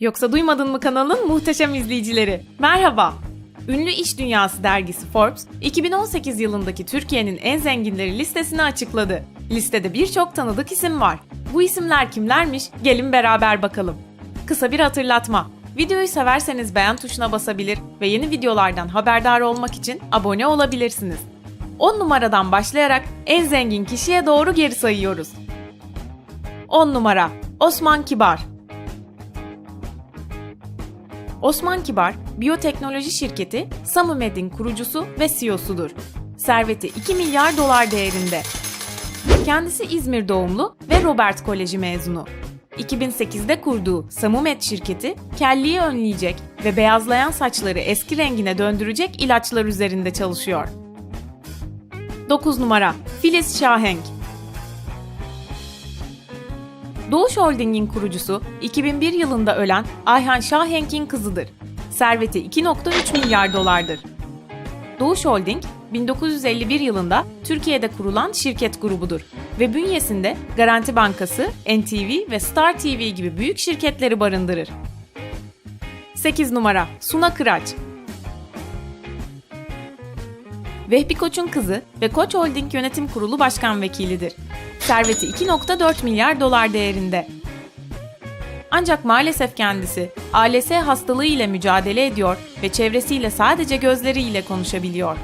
Yoksa duymadın mı kanalın muhteşem izleyicileri? Merhaba. Ünlü İş Dünyası dergisi Forbes, 2018 yılındaki Türkiye'nin en zenginleri listesini açıkladı. Listede birçok tanıdık isim var. Bu isimler kimlermiş? Gelin beraber bakalım. Kısa bir hatırlatma. Videoyu severseniz beğen tuşuna basabilir ve yeni videolardan haberdar olmak için abone olabilirsiniz. 10 numaradan başlayarak en zengin kişiye doğru geri sayıyoruz. 10 numara Osman Kibar Osman Kibar, biyoteknoloji şirketi Samumed'in kurucusu ve CEO'sudur. Serveti 2 milyar dolar değerinde. Kendisi İzmir doğumlu ve Robert Koleji mezunu. 2008'de kurduğu Samumed şirketi, kelliği önleyecek ve beyazlayan saçları eski rengine döndürecek ilaçlar üzerinde çalışıyor. 9 numara Filiz Şahenk Doğuş Holding'in kurucusu 2001 yılında ölen Ayhan Şahenk'in kızıdır. Serveti 2.3 milyar dolardır. Doğuş Holding, 1951 yılında Türkiye'de kurulan şirket grubudur ve bünyesinde Garanti Bankası, NTV ve Star TV gibi büyük şirketleri barındırır. 8 numara Suna Kıraç Vehbi Koç'un kızı ve Koç Holding Yönetim Kurulu Başkan Vekilidir. Serveti 2.4 milyar dolar değerinde. Ancak maalesef kendisi ALS hastalığı ile mücadele ediyor ve çevresiyle sadece gözleriyle konuşabiliyor.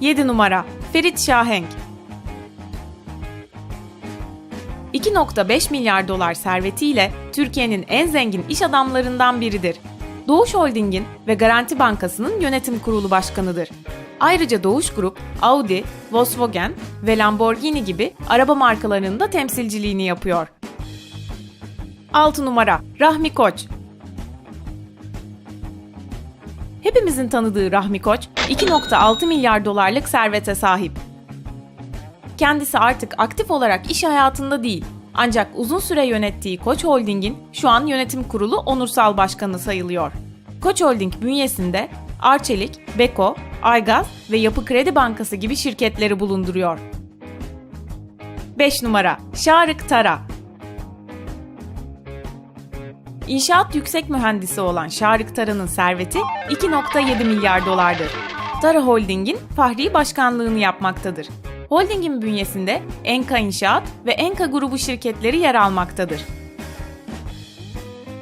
7 numara Ferit Şahenk 2.5 milyar dolar servetiyle Türkiye'nin en zengin iş adamlarından biridir. Doğuş Holding'in ve Garanti Bankası'nın yönetim kurulu başkanıdır. Ayrıca Doğuş Grup, Audi, Volkswagen ve Lamborghini gibi araba markalarının da temsilciliğini yapıyor. 6 numara Rahmi Koç Hepimizin tanıdığı Rahmi Koç, 2.6 milyar dolarlık servete sahip. Kendisi artık aktif olarak iş hayatında değil, ancak uzun süre yönettiği Koç Holding'in şu an yönetim kurulu onursal başkanı sayılıyor. Koç Holding bünyesinde Arçelik, Beko, Aygaz ve Yapı Kredi Bankası gibi şirketleri bulunduruyor. 5 numara Şarık Tara İnşaat yüksek mühendisi olan Şarık Tara'nın serveti 2.7 milyar dolardır. Tara Holding'in fahri başkanlığını yapmaktadır. Holding'in bünyesinde Enka İnşaat ve Enka grubu şirketleri yer almaktadır.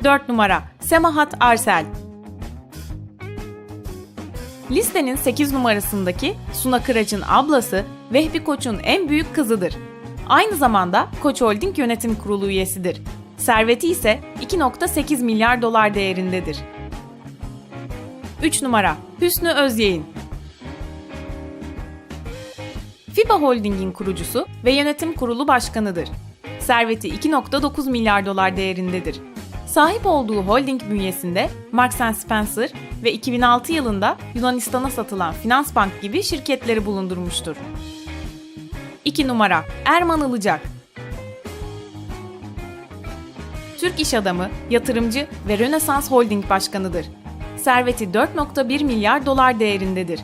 4 numara Semahat Arsel Listenin 8 numarasındaki Suna Kıraç'ın ablası Vehbi Koç'un en büyük kızıdır. Aynı zamanda Koç Holding Yönetim Kurulu üyesidir. Serveti ise 2.8 milyar dolar değerindedir. 3 numara Hüsnü Özyeğin FIBA Holding'in kurucusu ve yönetim kurulu başkanıdır. Serveti 2.9 milyar dolar değerindedir. Sahip olduğu holding bünyesinde Marks Spencer ve 2006 yılında Yunanistan'a satılan Finansbank gibi şirketleri bulundurmuştur. 2 numara Erman Ilıcak Türk iş adamı, yatırımcı ve Rönesans Holding başkanıdır. Serveti 4.1 milyar dolar değerindedir.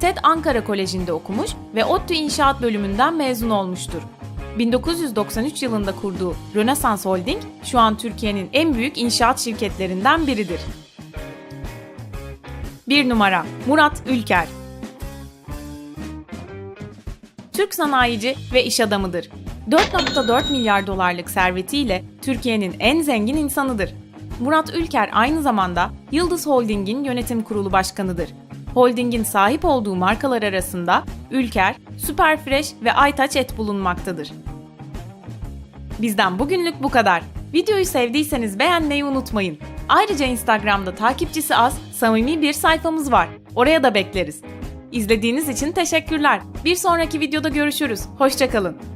TED Ankara Koleji'nde okumuş ve ODTÜ İnşaat bölümünden mezun olmuştur. 1993 yılında kurduğu Rönesans Holding, şu an Türkiye'nin en büyük inşaat şirketlerinden biridir. 1 numara Murat Ülker Türk sanayici ve iş adamıdır. 4.4 milyar dolarlık servetiyle Türkiye'nin en zengin insanıdır. Murat Ülker aynı zamanda Yıldız Holding'in yönetim kurulu başkanıdır. Holding'in sahip olduğu markalar arasında Ülker, Superfresh ve Aytaç et bulunmaktadır. Bizden bugünlük bu kadar. Videoyu sevdiyseniz beğenmeyi unutmayın. Ayrıca Instagram'da takipçisi az, samimi bir sayfamız var. Oraya da bekleriz. İzlediğiniz için teşekkürler. Bir sonraki videoda görüşürüz. Hoşçakalın.